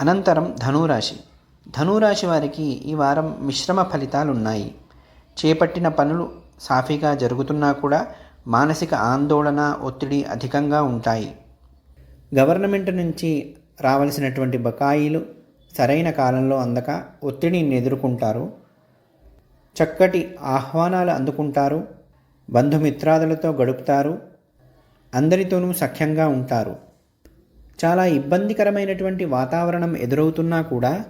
అనంతరం ధనురాశి. ధనురాశి వారికి ఈ వారం మిశ్రమ ఫలితాలు ఉన్నాయి చేపట్టిన పనులు సాఫీగా జరుగుతున్నా కూడా మానసిక ఆందోళన ఒత్తిడి అధికంగా ఉంటాయి. గవర్నమెంట్ నుంచి రావలసినటువంటి బకాయిలు సరైన కాలంలో అందక ఒత్తిడిని ఎదుర్కొంటారు. చక్కటి ఆహ్వానాలు అందుకుంటారు. బంధుమిత్రాదులతో గడుపుతారు. అందరితోనూ సఖ్యంగా ఉంటారు. చాలా ఇబ్బందికరమైనటువంటి వాతావరణం ఎదురవుతున్నా కూడా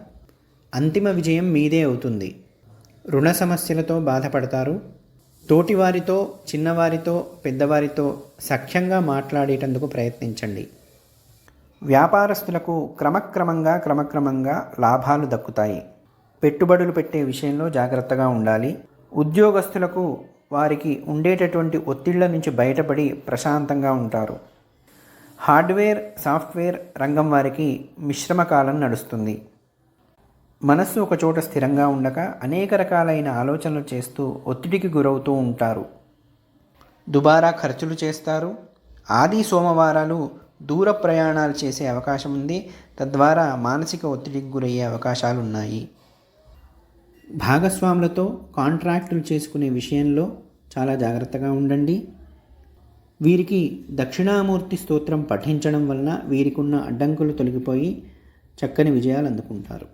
అంతిమ విజయం మీదే అవుతుంది. రుణ సమస్యలతో బాధపడతారు. తోటివారితో చిన్నవారితో పెద్దవారితో సఖ్యంగా మాట్లాడేటందుకు ప్రయత్నించండి. వ్యాపారస్తులకు క్రమక్రమంగా క్రమక్రమంగా లాభాలు దక్కుతాయి. పెట్టుబడులు పెట్టే విషయంలో జాగ్రత్తగా ఉండాలి. ఉద్యోగస్తులకు వారికి ఉండేటటువంటి ఒత్తిళ్ళ నుంచి బయటపడి ప్రశాంతంగా ఉంటారు. హార్డ్వేర్ సాఫ్ట్వేర్ రంగం వారికి మిశ్రమ కాలం నడుస్తుంది. మనస్సు ఒక చోట స్థిరంగా ఉండక అనేక రకాలైన ఆలోచనలు చేస్తూ ఒత్తిడికి గురవుతూ ఉంటారు. దుబారా ఖర్చులు చేస్తారు. ఆది సోమవారాలు దూర ప్రయాణాలు చేసే అవకాశం ఉంది. తద్వారా మానసిక ఒత్తిడికి గురయ్యే అవకాశాలు ఉన్నాయి భాగస్వాములతో కాంట్రాక్టులు చేసుకునే విషయంలో చాలా జాగ్రత్తగా ఉండండి. వీరికి దక్షిణామూర్తి స్తోత్రం పఠించడం వలన వీరికున్న అడ్డంకులు తొలగిపోయి చక్కని విజయాలు అందుకుంటారు.